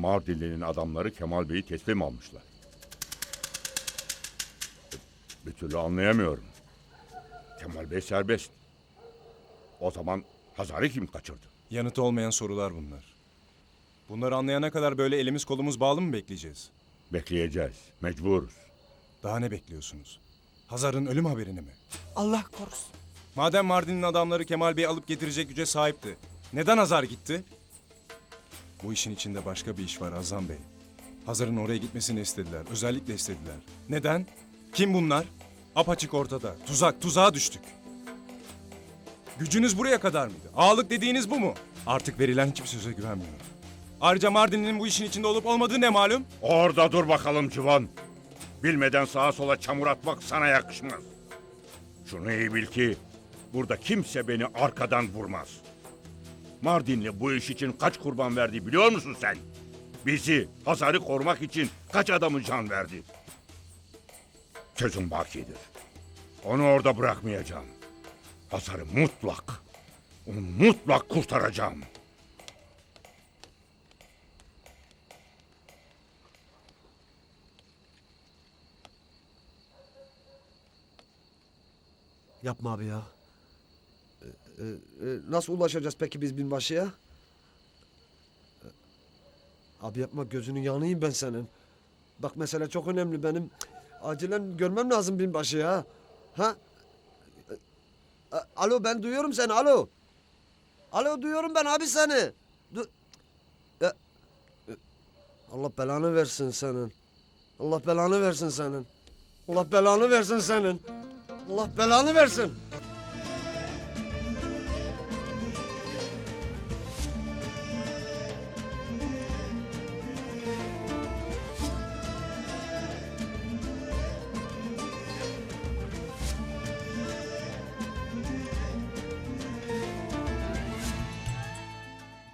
Mardinli'nin adamları Kemal Bey'i teslim almışlar. Bir türlü anlayamıyorum. Kemal Bey serbest. O zaman Hazar'ı kim kaçırdı? Yanıtı olmayan sorular bunlar. Bunları anlayana kadar böyle elimiz kolumuz bağlı mı bekleyeceğiz? Bekleyeceğiz. Mecburuz. Daha ne bekliyorsunuz? Hazar'ın ölüm haberini mi? Allah korusun. Madem Mardin'in adamları Kemal Bey'i alıp getirecek güce sahipti. Neden Hazar gitti? Bu işin içinde başka bir iş var Azam Bey. Hazar'ın oraya gitmesini istediler. Özellikle istediler. Neden? Kim bunlar? Apaçık ortada. Tuzak, tuzağa düştük. Gücünüz buraya kadar mıydı? Ağalık dediğiniz bu mu? Artık verilen hiçbir söze güvenmiyorum. Ayrıca Mardin'in bu işin içinde olup olmadığı ne malum? Orada dur bakalım Civan. Bilmeden sağa sola çamur atmak sana yakışmaz. Şunu iyi bil ki burada kimse beni arkadan vurmaz. Mardinli bu iş için kaç kurban verdi biliyor musun sen? Bizi, Hazar'ı korumak için kaç adamın can verdi? Sözüm bakidir. Onu orada bırakmayacağım. Hazar'ı mutlak, onu mutlak kurtaracağım. Yapma abi ya. Ee, e, e, nasıl ulaşacağız peki biz binbaşıya? Ee, Abi yapma gözünün yanıyım ben senin. Bak mesele çok önemli benim. Acilen görmem lazım binbaşı ya. Ha? Ee, e, Alo ben duyuyorum seni alo. Alo duyuyorum ben abi seni. Du Allah belanı versin senin. Allah belanı versin senin. Allah belanı versin senin. Allah belanı versin.